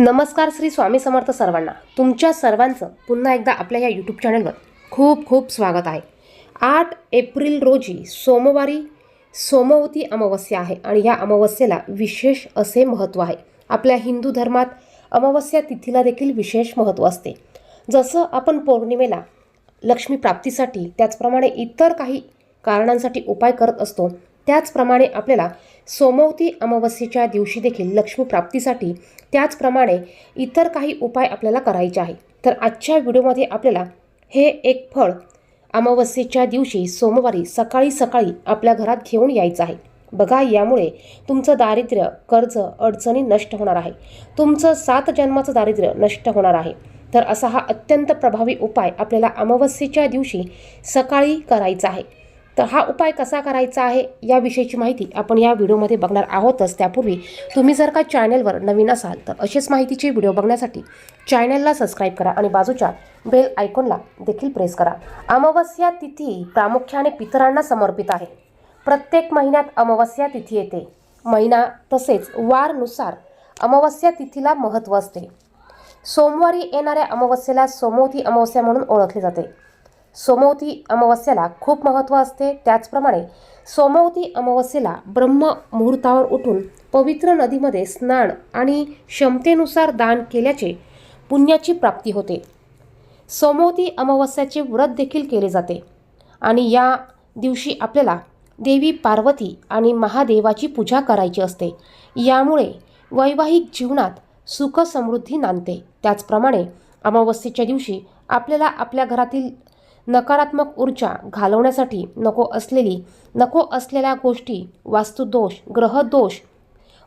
नमस्कार श्री स्वामी समर्थ सर्वांना. तुमच्या सर्वांचं पुन्हा एकदा आपल्या या यूट्यूब चॅनलवर खूप खूप स्वागत आहे. आठ एप्रिल रोजी सोमवारी सोमवती अमावस्या आहे आणि या अमावस्येला विशेष असे महत्त्व आहे. आपल्या हिंदू धर्मात अमावस्या तिथीला देखील विशेष महत्त्व असते. जसं आपण पौर्णिमेला लक्ष्मी प्राप्तीसाठी त्याचप्रमाणे इतर काही कारणांसाठी उपाय करत असतो त्याचप्रमाणे आपल्याला सोमवती अमावस्येच्या दिवशी देखील लक्ष्मी प्राप्तीसाठी त्याचप्रमाणे इतर काही उपाय आपल्याला करायचे आहे तर आजच्या व्हिडिओमध्ये आपल्याला हे एक फळ अमावस्येच्या दिवशी सोमवारी सकाळी सकाळी आपल्या घरात घेऊन यायचं आहे. बघा यामुळे तुमचं दारिद्र्य कर्ज अडचणी नष्ट होणार आहे. तुमचं सात जन्माचं दारिद्र्य नष्ट होणार आहे. तर असा हा अत्यंत प्रभावी उपाय आपल्याला अमावस्येच्या दिवशी सकाळी करायचा आहे. तर हा उपाय कसा करायचा आहे याविषयीची माहिती आपण या व्हिडिओमध्ये बघणार आहोतच. त्यापूर्वी तुम्ही जर का चॅनलवर नवीन असाल तर असेच माहितीचे व्हिडिओ बघण्यासाठी चॅनलला सबस्क्राईब करा आणि बाजूच्या बेल आयकॉनला देखील प्रेस करा. अमावस्या तिथी प्रामुख्याने पितरांना समर्पित आहे. प्रत्येक महिन्यात अमावस्या तिथी येते. महिना तसेच वारनुसार अमावस्या तिथीला महत्त्व असते. सोमवारी येणाऱ्या अमावस्येला सोमवती अमावस्या म्हणून ओळखले जाते. सोमवती अमावस्येला खूप महत्त्व असते. त्याचप्रमाणे सोमवती अमावस्येला ब्रह्म मुहूर्तावर उठून पवित्र नदीमध्ये स्नान आणि क्षमतेनुसार दान केल्याचे पुण्याची प्राप्ती होते. सोमवती अमावस्याचे व्रत देखील केले जाते आणि या दिवशी आपल्याला देवी पार्वती आणि महादेवाची पूजा करायची असते. यामुळे वैवाहिक जीवनात सुख समृद्धी नांदते. त्याचप्रमाणे अमावस्येच्या दिवशी आपल्याला आपल्या घरातील नकारात्मक ऊर्जा घालवण्यासाठी नको असलेली नको असलेल्या गोष्टी वास्तुदोष ग्रहदोष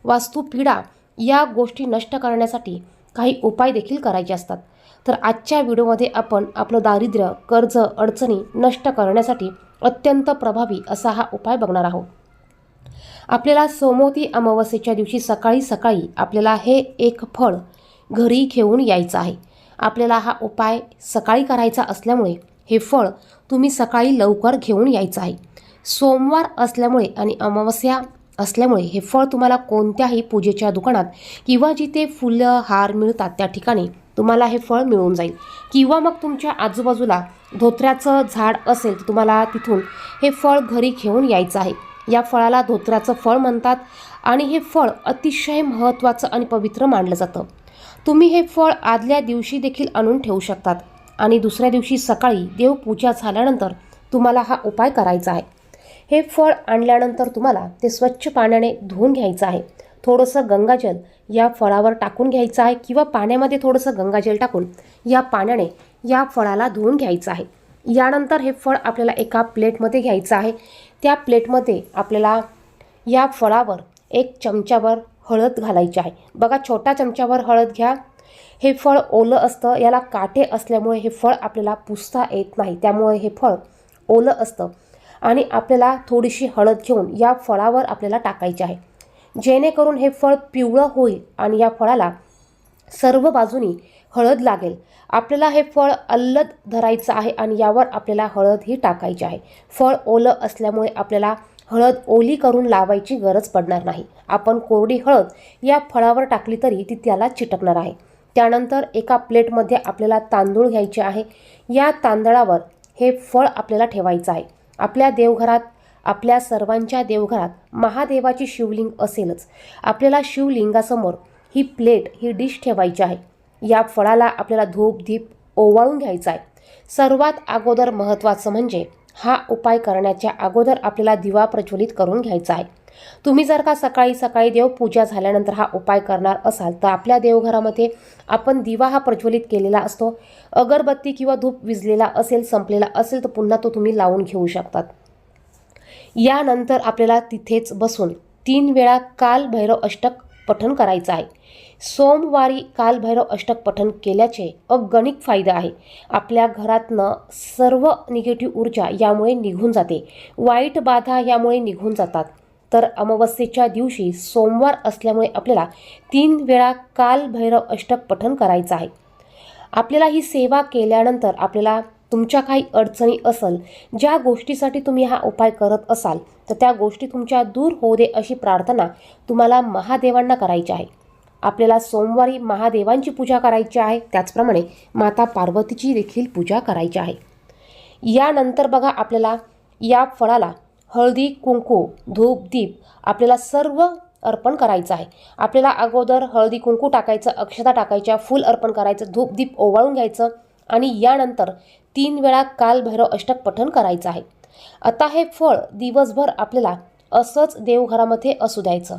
वास्तुपीडा या गोष्टी नष्ट करण्यासाठी काही उपाय देखील करायचे असतात. तर आजच्या व्हिडिओमध्ये आपण आपलं दारिद्र्य कर्ज अडचणी नष्ट करण्यासाठी अत्यंत प्रभावी असा हा उपाय बघणार आहोत. आपल्याला सोमवती अमावस्येच्या दिवशी सकाळी सकाळी आपल्याला हे एक फळ घरी घेऊन यायचं आहे. आपल्याला हा उपाय सकाळी करायचा असल्यामुळे हे फळ तुम्ही सकाळी लवकर घेऊन यायचं आहे. सोमवार असल्यामुळे आणि अमावस्या असल्यामुळे हे फळ तुम्हाला कोणत्याही पूजेच्या दुकानात किंवा जिथे फुलं हार मिळतात त्या ठिकाणी तुम्हाला हे फळ मिळून जाईल. किंवा मग तुमच्या आजूबाजूला धोत्र्याचं झाड असेल तर तुम्हाला तिथून हे फळ घरी घेऊन यायचं आहे. या फळाला धोत्र्याचं फळ म्हणतात आणि हे फळ अतिशय महत्त्वाचं आणि पवित्र मानलं जातं. तुम्ही हे फळ आदल्या दिवशी देखील आणून ठेवू शकतात. आणि दुसऱ्या दिवशी सकाळी देवपूजा झाल्यानंतर तुम्हाला हा उपाय करायचा आहे. हे फळ आणल्यानंतर तुम्हाला ते स्वच्छ पाण्याने धुवून घ्यायचं आहे. थोडंसं गंगाजल या फळावर टाकून घ्यायचं आहे किंवा पाण्यामध्ये थोडंसं गंगाजल टाकून या पाण्याने या फळाला धुवून घ्यायचं आहे. यानंतर हे फळ आपल्याला एका प्लेटमध्ये घ्यायचं आहे. त्या प्लेटमध्ये आपल्याला या फळावर एक चमच्यावर हळद घालायची आहे. बघा छोट्या चमच्यावर हळद घ्या. हे फळ ओलं असतं याला काटे असल्यामुळे हे फळ आपल्याला पुसता येत नाही. त्यामुळे हे फळ ओलं असतं आणि आपल्याला थोडीशी हळद घेऊन या फळावर आपल्याला टाकायची आहे. जेणेकरून हे फळ पिवळं होईल आणि या फळाला सर्व बाजूनी हळद लागेल. आपल्याला हे फळ अल्लद धरायचं आहे आणि यावर आपल्याला हळद ही टाकायची आहे. फळ ओलं असल्यामुळे आपल्याला हळद ओली करून लावायची गरज पडणार नाही. आपण कोरडी हळद या फळावर टाकली तरी ती त्याला चिटकणार आहे. त्यानंतर एका प्लेटमध्ये आपल्याला तांदूळ घ्यायचे आहे. या तांदळावर हे फळ आपल्याला ठेवायचं आहे. आपल्या देवघरात आपल्या सर्वांच्या देवघरात महादेवाची शिवलिंग असेलच. आपल्याला शिवलिंगासमोर ही प्लेट ही डिश ठेवायची आहे. या फळाला आपल्याला धूप दीप ओवाळून घ्यायचा आहे. सर्वात अगोदर महत्त्वाचं म्हणजे हा उपाय करण्याच्या अगोदर आपल्याला दिवा प्रज्वलित करून घ्यायचा आहे. तुम्ही जर का सकाळी सकाळी देवपूजा झाल्यानंतर हा उपाय करणार असाल तर आपल्या देवघरामध्ये आपण दिवा हा प्रज्वलित केलेला असतो. अगरबत्ती किंवा धूप विजलेला असेल संपलेला असेल तर पुन्हा तो तुम्ही लावून घेऊ शकतात. यानंतर आपल्याला तिथेच बसून तीन वेळा काल भैरव अष्टक पठण करायचं आहे. सोमवारी काल भैरव अष्टक पठण केल्याचे अगणित फायदा आहे. आपल्या घरातनं सर्व निगेटिव्ह ऊर्जा यामुळे निघून जाते. वाईट बाधा यामुळे निघून जातात. तर अमावस्येच्या दिवशी सोमवार असल्यामुळे आपल्याला तीन वेळा काल भैरव अष्टक पठण करायचं आहे. आपल्याला ही सेवा केल्यानंतर आपल्याला तुमच्या काही अडचणी असल ज्या गोष्टीसाठी तुम्ही हा उपाय करत असाल तर त्या गोष्टी तुमच्या दूर होऊ दे अशी प्रार्थना तुम्हाला महादेवांना करायची आहे. आपल्याला सोमवारी महादेवांची पूजा करायची आहे. त्याचप्रमाणे माता पार्वतीची देखील पूजा करायची आहे. यानंतर बघा आपल्याला या फळाला हळदी कुंकू धूप दीप आपल्याला सर्व अर्पण करायचं आहे. आपल्याला अगोदर हळदी कुंकू टाकायचं अक्षता टाकायच्या फूल अर्पण करायचं धूप दीप ओवाळून घ्यायचं आणि यानंतर तीन वेळा कालभैरव अष्टक पठण करायचं आहे. आता हे फळ दिवसभर आपल्याला असंच देवघरामध्ये असू द्यायचं.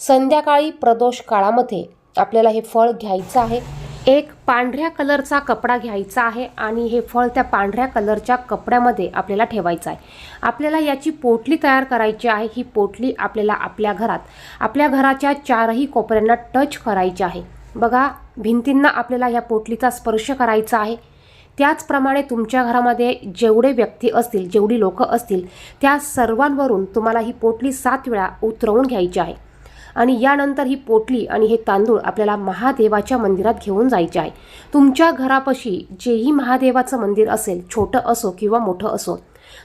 संध्याकाळी प्रदोष काळामध्ये आपल्याला हे फळ घ्यायचं आहे. एक पांढऱ्या कलरचा कपडा घ्यायचा आहे आणि हे फळ त्या पांढऱ्या कलरच्या कपड्यामध्ये आपल्याला ठेवायचं आहे. आपल्याला याची पोटली तयार करायची आहे. ही पोटली आपल्याला आपल्या घरात आपल्या घराच्या चारही कोपऱ्यांना टच करायची आहे. बघा भिंतींना आपल्याला ह्या पोटलीचा स्पर्श करायचा आहे. त्याचप्रमाणे तुमच्या घरामध्ये जेवढे व्यक्ती असतील जेवढी लोकं असतील त्या सर्वांवरून तुम्हाला ही पोटली सात वेळा उतरवून घ्यायची आहे. आणि यानंतर ही पोटली आणि हे तांदूळ आपल्याला महादेवाच्या मंदिरात घेऊन जायचे आहे. तुमच्या घरापाशी जेही महादेवाचं मंदिर असेल छोटं असो किंवा मोठं असो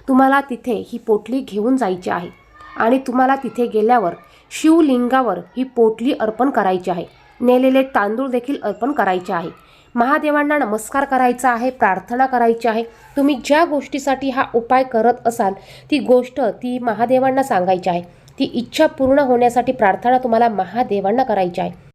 तुम्हाला तिथे ही पोटली घेऊन जायची आहे. आणि तुम्हाला तिथे गेल्यावर शिवलिंगावर ही पोटली अर्पण करायची आहे. नेलेले तांदूळ देखील अर्पण करायचे आहे. महादेवांना नमस्कार करायचा आहे प्रार्थना करायची आहे. तुम्ही ज्या गोष्टीसाठी हा उपाय करत असाल ती गोष्ट ती महादेवांना सांगायची आहे. ती इच्छा पूर्ण होण्यासाठी प्रार्थना तुम्हाला महादेवांना करायची आहे.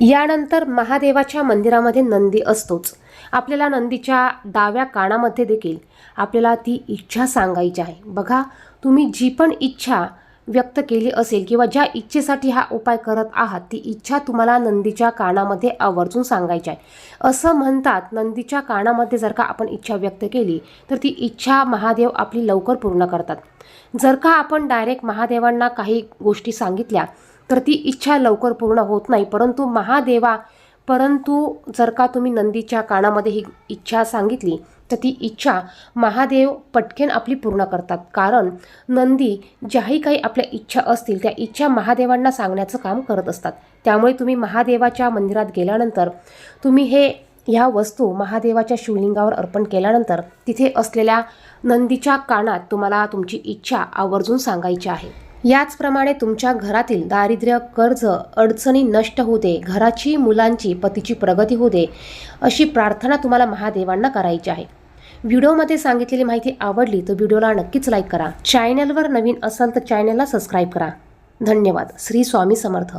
यानंतर महादेवाच्या मंदिरामध्ये नंदी असतोच. आपल्याला नंदीच्या डाव्या कानामध्ये देखील आपल्याला ती इच्छा सांगायची आहे. बघा तुम्ही जी पण इच्छा व्यक्त केली असेल किंवा ज्या इच्छेसाठी हा उपाय करत आहात ती इच्छा तुम्हाला नंदीच्या कानामध्ये आवर्जून सांगायची आहे. असं म्हणतात नंदीच्या कानामध्ये जर का आपण इच्छा व्यक्त केली तर ती इच्छा महादेव आपली लवकर पूर्ण करतात. जर का आपण डायरेक्ट महादेवांना काही गोष्टी सांगितल्या तर ती इच्छा लवकर पूर्ण होत नाही. परंतु महादेवा परंतु जर का तुम्ही नंदीच्या कानामध्ये ही इच्छा सांगितली तर ती इच्छा महादेव पटकन आपली पूर्ण करतात. कारण नंदी ज्याही काही आपल्या इच्छा असतील त्या इच्छा महादेवांना सांगण्याचं काम करत असतात. त्यामुळे तुम्ही महादेवाच्या मंदिरात गेल्यानंतर तुम्ही हे ह्या वस्तू महादेवाच्या शिवलिंगावर अर्पण केल्यानंतर तिथे असलेल्या नंदीच्या कानात तुम्हाला तुमची इच्छा आवर्जून सांगायची आहे. याचप्रमाणे तुमच्या घरातील दारिद्र्य कर्ज अडचणी नष्ट होऊ दे घराची मुलांची पतीची प्रगती होऊ दे अशी प्रार्थना तुम्हाला महादेवांना करायची आहे. व्हिडिओमध्ये सांगितलेली माहिती आवडली तर व्हिडिओला नक्कीच लाईक करा. चॅनलवर नवीन असाल तर चॅनलला सबस्क्राईब करा. धन्यवाद. श्री स्वामी समर्थ.